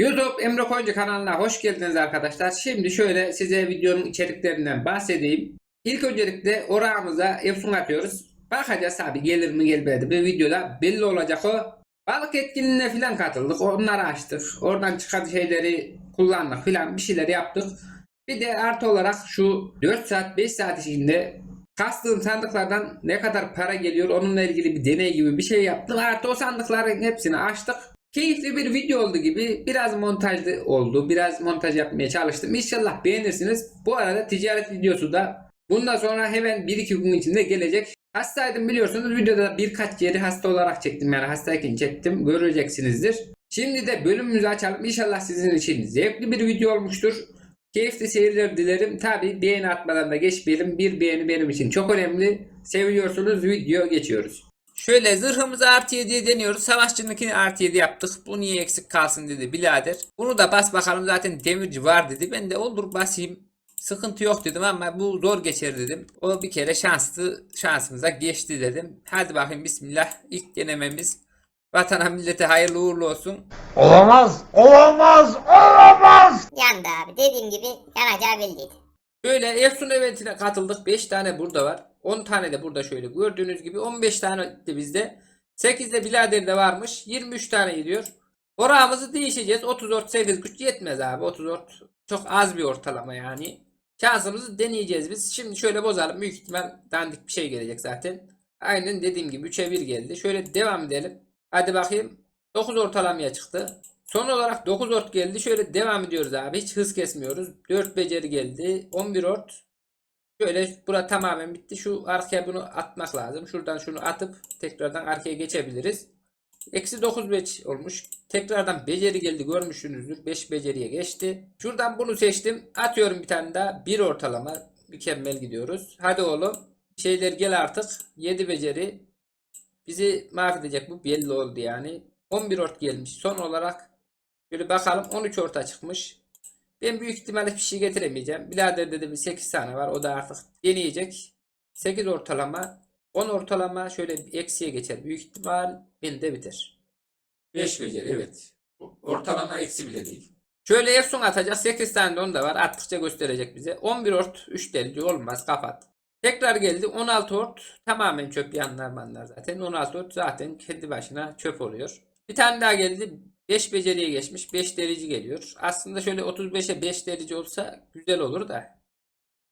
YouTube Emre Koyuncu kanalına hoş geldiniz arkadaşlar. Şimdi şöyle size videonun içeriklerinden bahsedeyim. İlk öncelikle orağımıza Efsun atıyoruz. Bakacağız abi gelir mi gelmedi mi videoda belli olacak o. Balık etkinliğine falan katıldık. Onları açtık. Oradan çıkan şeyleri kullandık falan bir şeyler yaptık. Bir de artı olarak şu 4 saat 5 saat içinde kastığım sandıklardan ne kadar para geliyor onunla ilgili bir deney gibi bir şey yaptım. Artı o sandıkların hepsini açtık. Keyifli bir video oldu gibi. Biraz montajlı oldu. Biraz montaj yapmaya çalıştım. İnşallah beğenirsiniz. Bu arada ticaret videosu da bundan sonra hemen 1-2 gün içinde gelecek. Hastaydım biliyorsunuz. Videoda birkaç yeri hasta olarak çektim. Yani hastayken çektim. Göreceksinizdir. Şimdi de bölümümüzü açalım. İnşallah sizin için zevkli bir video olmuştur. Keyifli seyirler dilerim. Tabi beğeni atmadan da geçmeyelim. Bir beğeni benim için çok önemli. Seviyorsunuz video geçiyoruz. Şöyle zırhımızı artı 7'ye deniyoruz. Savaşçınınkini artı 7 yaptık. Bu niye eksik kalsın dedi birader. Bunu da bas bakalım zaten demirci var dedi. Ben de olur basayım. Sıkıntı yok dedim ama bu zor geçer dedim. O bir kere şanslı şansımıza geçti dedim. Hadi bakayım bismillah. İlk denememiz. Vatana millete hayırlı uğurlu olsun. Olamaz, olamaz, olamaz. Yandı abi. Dediğim gibi yanacağı belliydi. Böyle Efsun eventine katıldık. 5 tane burada var. 10 tane de burada şöyle gördüğünüz gibi. 15 tane de bizde. 8 de birader de varmış. 23 tane gidiyor. Orağımızı değişeceğiz. 34 8 güç yetmez abi. 34 çok az bir ortalama yani. Şansımızı deneyeceğiz biz. Şimdi şöyle bozalım. Büyük ihtimal dandik bir şey gelecek zaten. Aynen dediğim gibi 3'e 1 geldi. Şöyle devam edelim. Hadi bakayım. 9 ortalamaya çıktı. Son olarak 9 ort geldi. Şöyle devam ediyoruz abi. Hiç hız kesmiyoruz. 4 beceri geldi. 11 ort. Şöyle bura tamamen bitti. Şu arkaya bunu atmak lazım. Şuradan şunu atıp tekrardan arkaya geçebiliriz. Eksi 9 beç olmuş. Tekrardan beceri geldi görmüşsünüzdür. 5 beceriye geçti. Şuradan bunu seçtim. Atıyorum bir tane daha. 1 ortalama. Mükemmel gidiyoruz. Hadi oğlum. Şeyler gel artık. 7 beceri. Bizi mahvedecek bu belli oldu yani. 11 ort gelmiş. Son olarak Şöyle bakalım 13 orta çıkmış. Ben büyük ihtimalle bir şey getiremeyeceğim. Birader dedi bir 8 tane var. O da artık deneyecek. 8 ortalama. 10 ortalama şöyle bir eksiye geçer. Büyük ihtimal bende biter. 5 beceri evet. Ortalama eksi bile değil. Şöyle Efsun atacak. 8 tane de onda var. Attıkça gösterecek bize. 11 ort 3 derece olmaz. Kapat. Tekrar geldi. 16 ort tamamen çöp yanlar manlar zaten. 16 ort zaten kendi başına çöp oluyor. Bir tane daha geldi. 5 beceriye geçmiş. 5 derece geliyor. Aslında şöyle 35'e 5 derece olsa güzel olur da.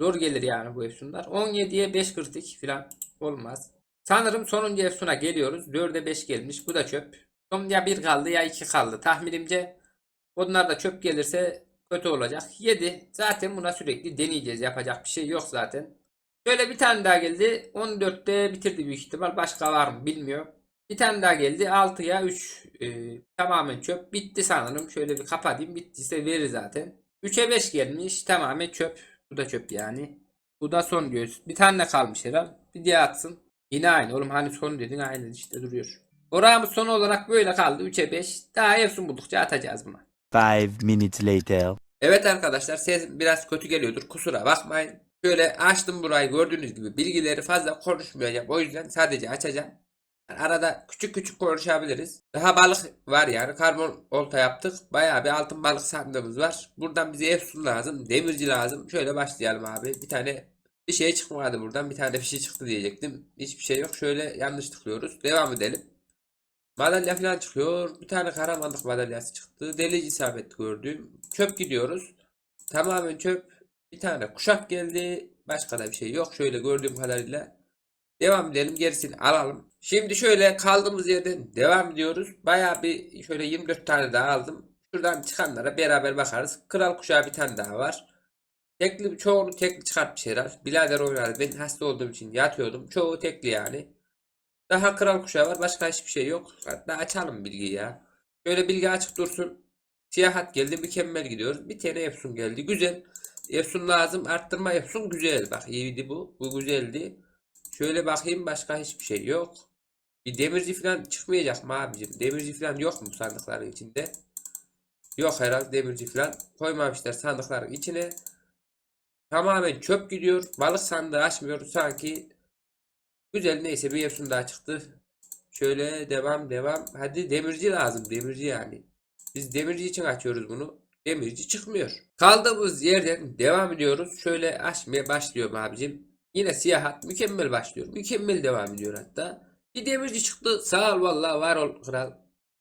Zor gelir yani bu Efsunlar. 17'ye 5 kritik falan olmaz. Sanırım sonuncu Efsun'a geliyoruz. 4'e 5 gelmiş. Bu da çöp. Son ya 1 kaldı ya 2 kaldı. Tahminimce onlar da çöp gelirse kötü olacak. 7. Zaten buna sürekli deneyeceğiz. Yapacak bir şey yok zaten. Şöyle bir tane daha geldi. 14'te bitirdi büyük ihtimal. Başka var mı bilmiyorum. Bir tane daha geldi. 6'ya 3 e, tamamen çöp. Bitti sanırım. Şöyle bir kapatayım. Bittiyse verir zaten. 3'e 5 gelmiş. Tamamen çöp. Bu da çöp yani. Bu da son göz. Bir tane de kalmış herhal. Bir diye atsın. Yine aynı. Oğlum hani son dedin aynı işte duruyor. Orağımız son olarak böyle kaldı. 3'e 5. Daha Efsun buldukça atacağız buna. Five minutes later. Evet arkadaşlar ses biraz kötü geliyordur. Kusura bakmayın. Şöyle açtım burayı gördüğünüz gibi bilgileri fazla konuşmayacağım. O yüzden sadece açacağım. Arada küçük küçük konuşabiliriz. Daha balık var yani. Karbon olta yaptık. Bayağı bir altın balık sandığımız var. Buradan bize Efsun lazım. Demirci lazım. Şöyle başlayalım abi. Bir tane bir şey çıkmadı buradan. Bir tane bir şey çıktı diyecektim. Hiçbir şey yok. Şöyle yanlış tıklıyoruz. Devam edelim. Madalya falan çıkıyor. Bir tane karamanlık madalyası çıktı. Delici isabet gördüm. Çöp gidiyoruz. Tamamen çöp. Bir tane kuşak geldi. Başka da bir şey yok. Şöyle gördüğüm kadarıyla. Devam edelim. Gerisini alalım. Şimdi şöyle kaldığımız yerden devam ediyoruz. Bayağı bir şöyle 24 tane daha aldım. Şuradan çıkanlara beraber bakarız. Kral kuşağı bir tane daha var. Tekli çoğunu tekli çıkartmış herhal. Bilader oynadı. Ben hasta olduğum için yatıyordum. Çoğu tekli yani. Daha kral kuşağı var. Başka hiçbir şey yok. Hatta açalım bilgiyi ya. Şöyle bilgi açık dursun. Siyah hat geldi. Mükemmel gidiyoruz. Bir tane Efsun geldi. Güzel. Efsun lazım. Arttırma Efsun güzel. Bak iyiydi bu. Bu güzeldi. Şöyle bakayım başka hiçbir şey yok. Bir demirci falan çıkmayacak mı abicim? Demirci falan yok mu sandıkların içinde? Yok herhalde demirci falan koymamışlar sandıkların içine. Tamamen çöp gidiyor. Balık sandığı açmıyor sanki. Güzel neyse bir Efsun daha çıktı. Şöyle devam devam. Hadi demirci lazım. Demirci yani. Biz demirci için açıyoruz bunu. Demirci çıkmıyor. Kaldığımız yerden devam ediyoruz. Şöyle açmaya başlıyorum abicim. Yine siyah hat mükemmel başlıyor. Mükemmel devam ediyor hatta. Bir demirci çıktı. Sağ ol vallahi var ol kral.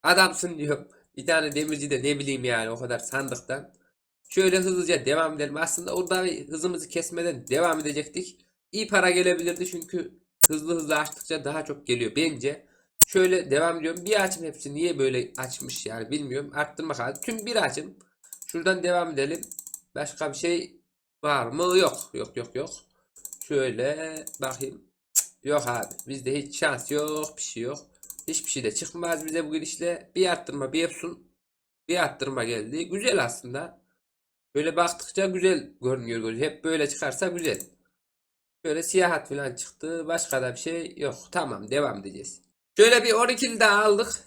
Adamsın diyor. Bir tane demirci de ne bileyim yani o kadar sandıktan. Şöyle hızlıca devam edelim. Aslında orada hızımızı kesmeden devam edecektik. İyi para gelebilirdi çünkü hızlı hızlı açtıkça daha çok geliyor bence. Şöyle devam ediyorum. Bir açım hepsi niye böyle açmış yani bilmiyorum. Arttırma kaldı. Tüm bir açım. Şuradan devam edelim. Başka bir şey var mı? Yok. Yok yok yok. Şöyle bakayım. Yok abi. Bizde hiç şans yok. Bir şey yok. Hiçbir şey de çıkmaz bize bu girişle. Bir arttırma bir Epson. Bir arttırma geldi. Güzel aslında. Böyle baktıkça güzel görünüyor. gözü. Hep böyle çıkarsa güzel. Şöyle siyah hat falan çıktı. Başka da bir şey yok. Tamam devam edeceğiz. Şöyle bir 12'li daha aldık.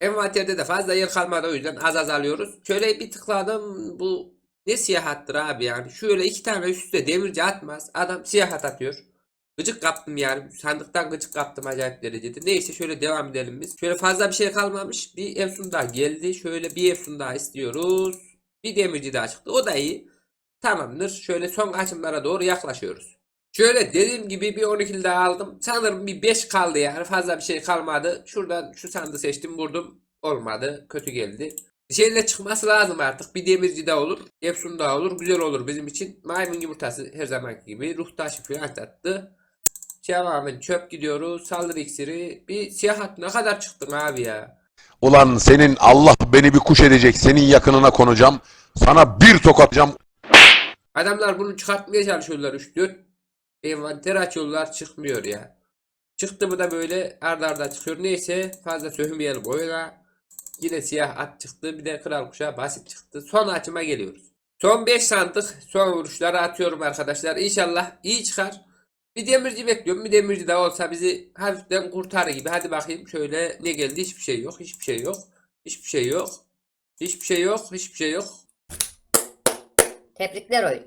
Envanterde de fazla yer kalmadı o yüzden az az alıyoruz. Şöyle bir tıkladım. Bu ne siyah hattır abi yani. Şöyle iki tane üst üste demirci atmaz. Adam siyah hat atıyor. Gıcık kaptım yani. Sandıktan gıcık kaptım acayip derecede. Neyse şöyle devam edelim biz. Şöyle fazla bir şey kalmamış. Bir Efsun daha geldi. Şöyle bir Efsun daha istiyoruz. Bir demirci daha çıktı. O da iyi. Tamamdır. Şöyle son açımlara doğru yaklaşıyoruz. Şöyle dediğim gibi bir 12'li daha aldım. Sanırım bir 5 kaldı yani. Fazla bir şey kalmadı. Şuradan şu sandığı seçtim vurdum. Olmadı. Kötü geldi. Şeyle çıkması lazım artık. Bir demirci de olur. Efsun da olur. Güzel olur bizim için. Maymun yumurtası her zamanki gibi. Ruh taşı falan attı. Devamen çöp gidiyoruz. Saldırı iksiri. Bir siyah hat ne kadar çıktın abi ya. Ulan senin Allah beni bir kuş edecek. Senin yakınına konacağım. Sana bir tokatacağım. Adamlar bunu çıkartmaya çalışıyorlar 3-4. Envanter açıyorlar çıkmıyor ya. Çıktı bu da böyle arda arda çıkıyor. Neyse fazla sövmeyelim oyuna. Yine siyah at çıktı. Bir de kral kuşağı basit çıktı. Son açıma geliyoruz. Son 5 sandık. Son vuruşları atıyorum arkadaşlar. İnşallah iyi çıkar. Bir demirci bekliyorum. Bir demirci de olsa bizi hafiften kurtarır gibi. Hadi bakayım şöyle ne geldi? Hiçbir şey yok. Hiçbir şey yok. Hiçbir şey yok. Hiçbir şey yok. Hiçbir şey yok. Tebrikler oyun.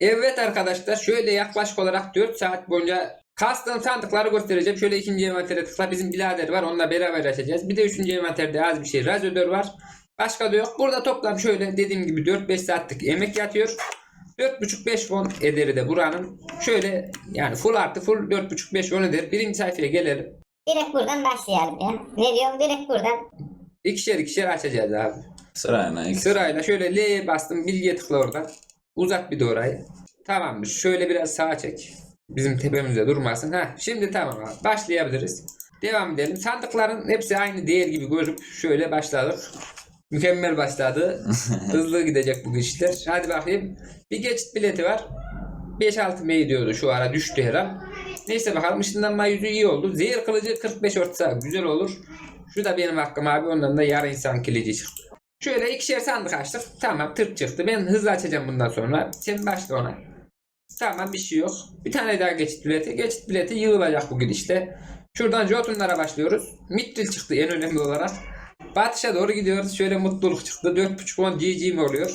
Evet arkadaşlar şöyle yaklaşık olarak 4 saat boyunca kastığım sandıkları göstereceğim. Şöyle ikinci envantere tıkla. Bizim birader var. Onunla beraber açacağız. Bir de üçüncü envanterde az bir şey. Radyatör var. Başka da yok. Burada toplam şöyle dediğim gibi 4-5 saatlik emek yatıyor. 4.5-5 fon ederi de buranın. Şöyle yani full artı full 4.5-5 fon eder. Birinci sayfaya gelelim. Direkt buradan başlayalım ya. Ne diyorum direkt buradan. İkişer ikişer açacağız abi. Sırayla ilk Sırayla şöyle L bastım bilgiye tıkla oradan. Uzat bir de orayı. Tamamdır. Şöyle biraz sağa çek. Bizim tepemizde durmasın. Ha, şimdi tamam abi. Başlayabiliriz. Devam edelim. Sandıkların hepsi aynı değer gibi görüp şöyle başladık. Mükemmel başladı. Hızlı gidecek bu işler. Hadi bakayım. Bir geçit bileti var. 5-6 May diyordu şu ara düştü her an. Neyse bakalım ışınlanma yüzü iyi oldu. Zehir kılıcı 45 orta güzel olur. Şu da benim hakkım abi. Ondan da yarı insan kılıcı çıktı. Şöyle ikişer sandık açtık. Tamam tırt çıktı. Ben hızlı açacağım bundan sonra. Sen başla ona. Tamam bir şey yok. Bir tane daha geçit bileti. Geçit bileti yığılacak bu gidişle. Şuradan Jotunlara başlıyoruz. Mithril çıktı en önemli olarak. Batışa doğru gidiyoruz. Şöyle mutluluk çıktı. 4.5 10 GG mi oluyor?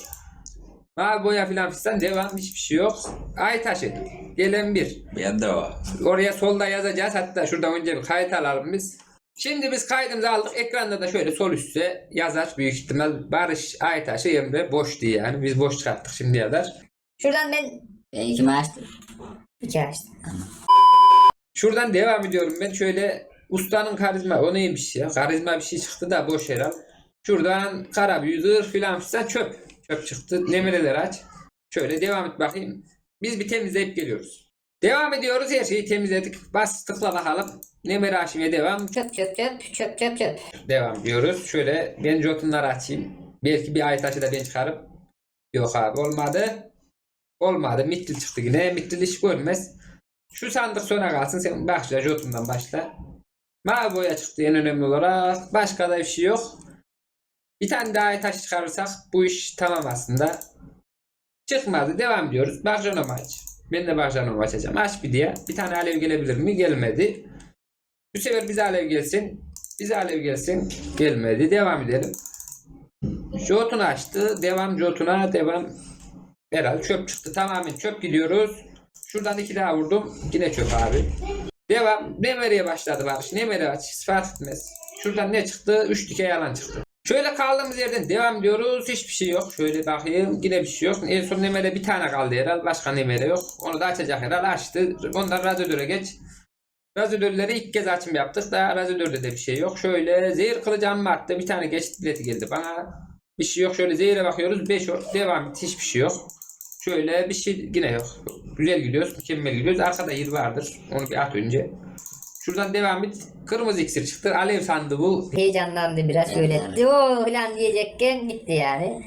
Mavi boya filan fistan devam hiçbir şey yok. Ay taşı. Gelen bir. bende var. Oraya solda yazacağız. Hatta şuradan önce bir kayıt alalım biz. Şimdi biz kaydımızı aldık. Ekranda da şöyle sol üstte yazar büyük ihtimal Barış Aytaş'ı Emre boş diye yani. Biz boş çıkarttık şimdi yazar. Şuradan ben... Ben iki açtım. İki açtım. Şuradan devam ediyorum ben. Şöyle ustanın karizma o neymiş ya? Karizma bir şey çıktı da boş herhal. Şuradan kara büyü zırh filan filan çöp. Çöp çıktı. Nemireler aç. Şöyle devam et bakayım. Biz bir temizleyip geliyoruz. Devam ediyoruz. Her şeyi temizledik. Bas tıkla bakalım. Nemere aşımaya devam. Çöp çöp çöp çöp çöp çöp. Devam ediyoruz. Şöyle ben jotunları açayım. Belki bir ay taşı da ben çıkarım. Yok abi olmadı. Olmadı. Mittil çıktı yine. Mittil iş görmez. Şu sandık sona kalsın. Sen başla jotundan başla. Mavi boya çıktı en önemli olarak. Başka da bir şey yok. Bir tane daha taş çıkarırsak bu iş tamam aslında. Çıkmadı. Devam ediyoruz. Barjanomu aç. Ben de Barjanomu açacağım. Aç bir diye. Bir tane alev gelebilir mi? Gelmedi. Bu sefer bize alev gelsin. Bize alev gelsin. Gelmedi. Devam edelim. Jotun açtı. Devam Jotun'a. Devam. Herhalde çöp çıktı. Tamamen çöp gidiyoruz. Şuradan iki daha vurdum. Yine çöp abi. Devam. Nemere'ye başladı Barış. Nemere aç. Fark etmez. Şuradan ne çıktı? Üç dike yalan çıktı. Şöyle kaldığımız yerden devam ediyoruz. Hiçbir şey yok. Şöyle bakayım. Yine bir şey yok. En son Nemer'e bir tane kaldı herhal. Başka Nemer'e yok. Onu da açacak herhal. Açtı. Ondan radyodöre geç. Radyodörleri ilk kez açım yaptık. Daha radyodörde de bir şey yok. Şöyle zehir kılıcım attı. Bir tane geçit bileti geldi bana. Bir şey yok. Şöyle zehire bakıyoruz. 5 or. Devam. Hiçbir şey yok. Şöyle bir şey yine yok. Güzel gidiyoruz. Mükemmel gidiyoruz. Arkada yer vardır. Onu bir at önce. Şuradan devam et. Kırmızı iksir çıktı. Alev sandı bu. Heyecanlandı biraz şöyle. Oo falan diyecekken gitti yani.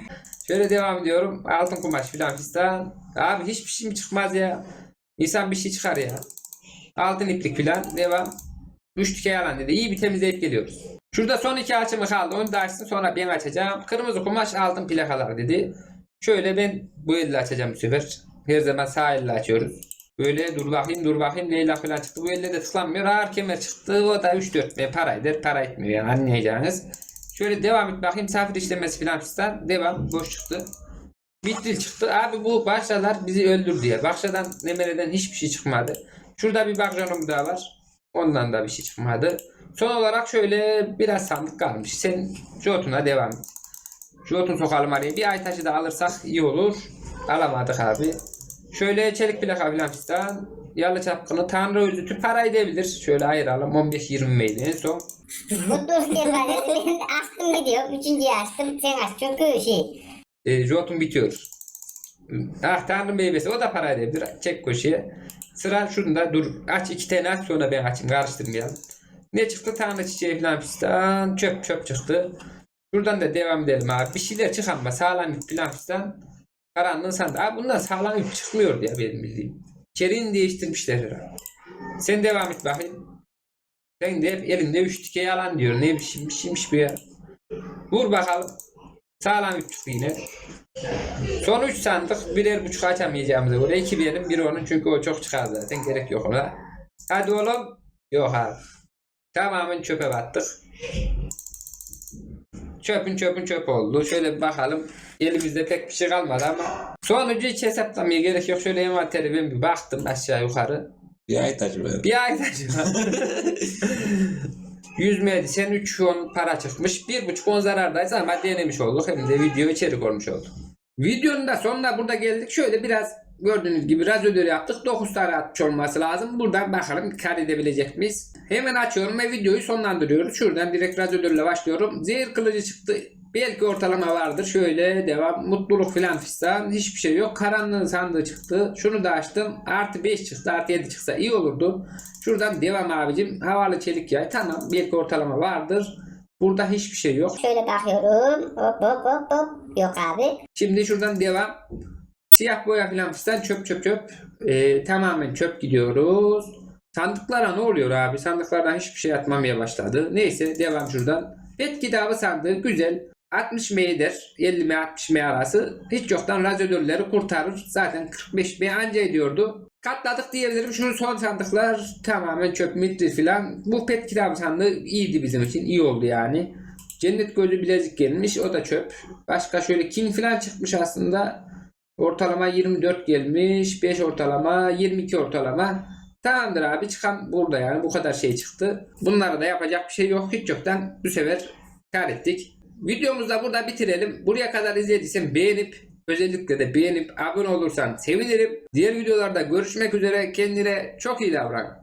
Şöyle devam ediyorum. Altın kumaş filan fistan. Abi hiçbir şey mi çıkmaz ya? İnsan bir şey çıkar ya. Altın iplik filan. Devam. Üç tüke yalan dedi. İyi bir temizleyip geliyoruz. Şurada son iki açımı kaldı. Onu da açsın sonra ben açacağım. Kırmızı kumaş altın plakalar dedi. Şöyle ben bu elle açacağım bu sefer. Her zaman sağ elle açıyoruz. Böyle dur bakayım dur bakayım Leyla falan çıktı. Bu elle de tıklanmıyor. Ağır kemer çıktı. O da 3-4 ve para eder. Para etmiyor yani anlayacağınız. Şöyle devam et bakayım. Misafir işlemesi falan fistan. Devam. Boş çıktı. Bitril çıktı. Abi bu başlalar bizi öldürdü ya. Başladan Nemere'den hiçbir şey çıkmadı. Şurada bir bakjonum daha var. Ondan da bir şey çıkmadı. Son olarak şöyle biraz sandık kalmış. Sen Jotun'a devam et. Jotun sokalım araya. Bir ay taşı da alırsak iyi olur. Alamadık abi. Şöyle çelik plaka filan fistan. Yalı çapkını Tanrı özütü para edebilir. Şöyle ayıralım. 15-20 meydi en son. Mutlu kefanesi ben açtım gidiyor. Üçüncüyü açtım. Sen aç. Çünkü şey. E, Jotun bitiyor. Ah Tanrı meyvesi o da para edebilir. Çek köşeye. Sıra şunda dur. Aç iki tane aç sonra ben açayım karıştırmayalım. Ne çıktı? Tanrı çiçeği falan. Çöp çöp çıktı. Şuradan da devam edelim abi. Bir şeyler çıkarma. Sağlam ip falan fistan. Karanlığın sandı. Abi bundan sağlam ip çıkmıyor ya benim bildiğim. İçeriğini değiştirmişler herhalde. Sen devam et bakayım. Sen de hep elinde üç tike yalan diyor. Ne biçim bir şeymiş bu ya. Vur bakalım. Sağlam üç çıktı yine. Son 3 sandık birer buçuk açamayacağımıza göre 2 benim bir onun çünkü o çok çıkar zaten gerek yok ona. Hadi oğlum. Yok abi. Tamamen çöpe battık. Çöpün çöpün çöp oldu. Şöyle bir bakalım. Elimizde pek bir şey kalmadı ama sonucu hiç hesaplamaya gerek yok. Şöyle envanteri ben bir baktım aşağı yukarı. Bir ay tacı ver. Bir ay taşı 100 medisen 3 on para çıkmış. 1,5 on zarardayız ama denemiş olduk. Hem de video içerik olmuş oldu. Videonun da sonuna burada geldik. Şöyle biraz gördüğünüz gibi radyodör yaptık. 9 tane atmış olması lazım. Buradan bakalım kar edebilecek miyiz? Hemen açıyorum ve videoyu sonlandırıyoruz. Şuradan direkt radyodörle başlıyorum. Zehir kılıcı çıktı. Belki ortalama vardır. Şöyle devam. Mutluluk filan fistan. Hiçbir şey yok. Karanlığın sandığı çıktı. Şunu da açtım. Artı 5 çıktı. Artı 7 çıksa iyi olurdu. Şuradan devam abicim. Havalı çelik yay. Tamam. Belki ortalama vardır. Burada hiçbir şey yok. Şöyle bakıyorum. Hop hop hop hop. Yok abi. Şimdi şuradan devam. Siyah boya filan fistan çöp çöp çöp. Ee, tamamen çöp gidiyoruz. Sandıklara ne oluyor abi? Sandıklardan hiçbir şey atmamaya başladı. Neyse devam şuradan. Pet kitabı sandığı güzel. 60 M'dir. 50 M 60 M arası. Hiç yoktan radyodörleri kurtarır. Zaten 45 M anca ediyordu. Katladık diyebilirim. Şu son sandıklar tamamen çöp mitri filan. Bu pet kitabı sandığı iyiydi bizim için. iyi oldu yani. Cennet gözü bilezik gelmiş. O da çöp. Başka şöyle king filan çıkmış aslında. Ortalama 24 gelmiş. 5 ortalama. 22 ortalama. Tamamdır abi çıkan burada yani bu kadar şey çıktı. Bunlara da yapacak bir şey yok. Hiç yoktan bu sefer kar ettik. Videomuzu da burada bitirelim. Buraya kadar izlediysen beğenip özellikle de beğenip abone olursan sevinirim. Diğer videolarda görüşmek üzere. Kendine çok iyi davran.